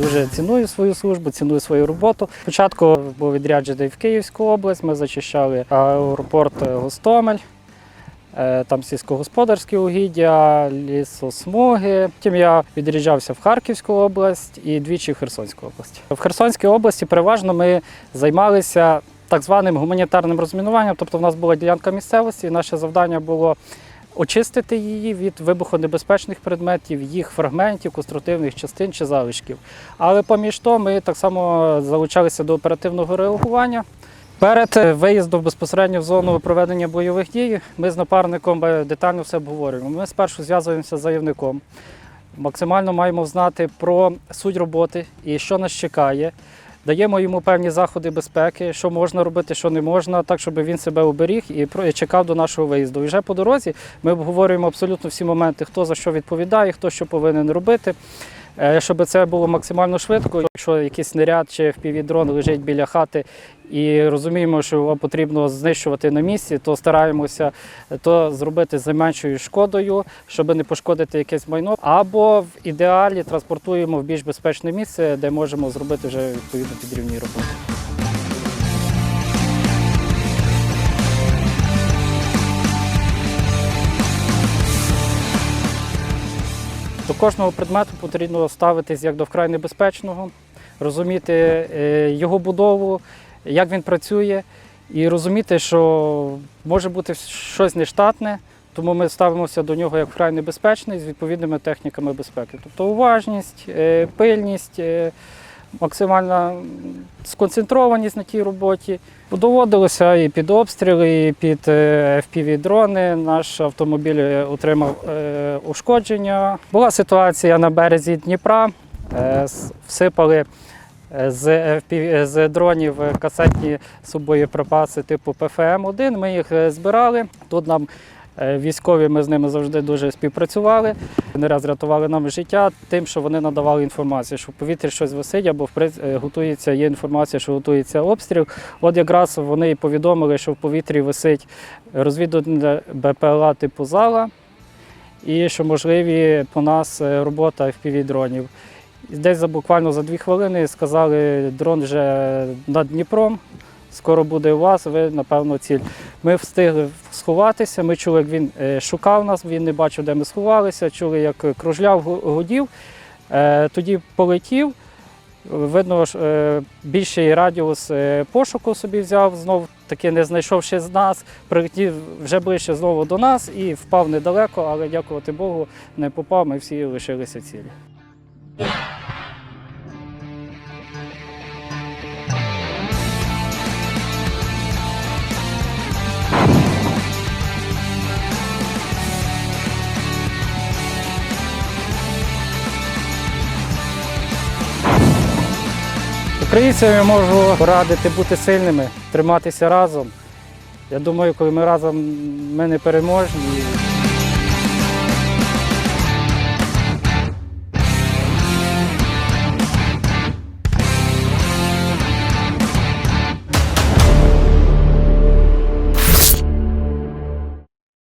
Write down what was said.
дуже ціную свою службу, ціную свою роботу. Спочатку був відряджений в Київську область. Ми зачищали аеропорт Гостомель. Е, Там сільськогосподарські угіддя, лісосмуги. Потім я відряджався в Харківську область і двічі в Херсонську область. В Херсонській області переважно ми займалися так званим гуманітарним розмінуванням. Тобто, в нас була ділянка місцевості, і наше завдання було очистити її від вибухонебезпечних предметів, їх фрагментів, конструктивних частин чи залишків. Але поміж то ми так само залучалися до оперативного реагування. Перед виїздом безпосередньо в зону проведення бойових дій ми з напарником детально все обговорюємо. Ми спершу зв'язуємося з заявником, максимально маємо знати про суть роботи і що нас чекає. Даємо йому певні заходи безпеки, що можна робити, що не можна, так щоб він себе оберіг і чекав до нашого виїзду. І вже по дорозі ми обговорюємо абсолютно всі моменти, хто за що відповідає, хто що повинен робити. Е, Щоб це було максимально швидко. Якщо якийсь снаряд чи FPV-дрон лежить біля хати і розуміємо, що його потрібно знищувати на місці, то стараємося то зробити з найменшою шкодою, щоб не пошкодити якесь майно. Або в ідеалі транспортуємо в більш безпечне місце, де можемо зробити вже відповідно підрівні роботи. Кожного предмету потрібно ставитись як до вкрай небезпечного, розуміти е, його будову, як він працює, і розуміти, що може бути щось нештатне, тому ми ставимося до нього як вкрай небезпечний з відповідними техніками безпеки. Тобто уважність, е, пильність, е, максимальна сконцентрованість на тій роботі. Доводилося і під обстріли, і під е, FPV-дрони. Наш автомобіль е, отримав е, ушкодження. Була ситуація на березі Дніпра. Всипали з, з дронів касетні субоєприпаси типу ПФМ-1. Ми їх збирали. Тут нам військові, ми з ними завжди дуже співпрацювали. Не раз рятували нам життя тим, що вони надавали інформацію, що в повітрі щось висить, або в е, готується, є інформація, що готується обстріл. От якраз вони і повідомили, що в повітрі висить розвідувальне БПЛА типу зала, і що можливі по нас е, робота FPV-дронів. Десь за буквально за дві хвилини сказали, дрон вже над Дніпром. Скоро буде у вас, ви, напевно, ціль. Ми встигли сховатися. Ми чули, як він е, шукав нас, він не бачив, де ми сховалися, чули, як кружляв, гу- гудів. Е, Тоді полетів. Видно, е, більший радіус е, пошуку собі взяв, знов таки не знайшовши з нас, прилетів вже ближче знову до нас і впав недалеко, але дякувати Богу, не попав, ми всі лишилися цілі. Українцям я можу порадити бути сильними, триматися разом. Я думаю, коли ми разом ми не переможні.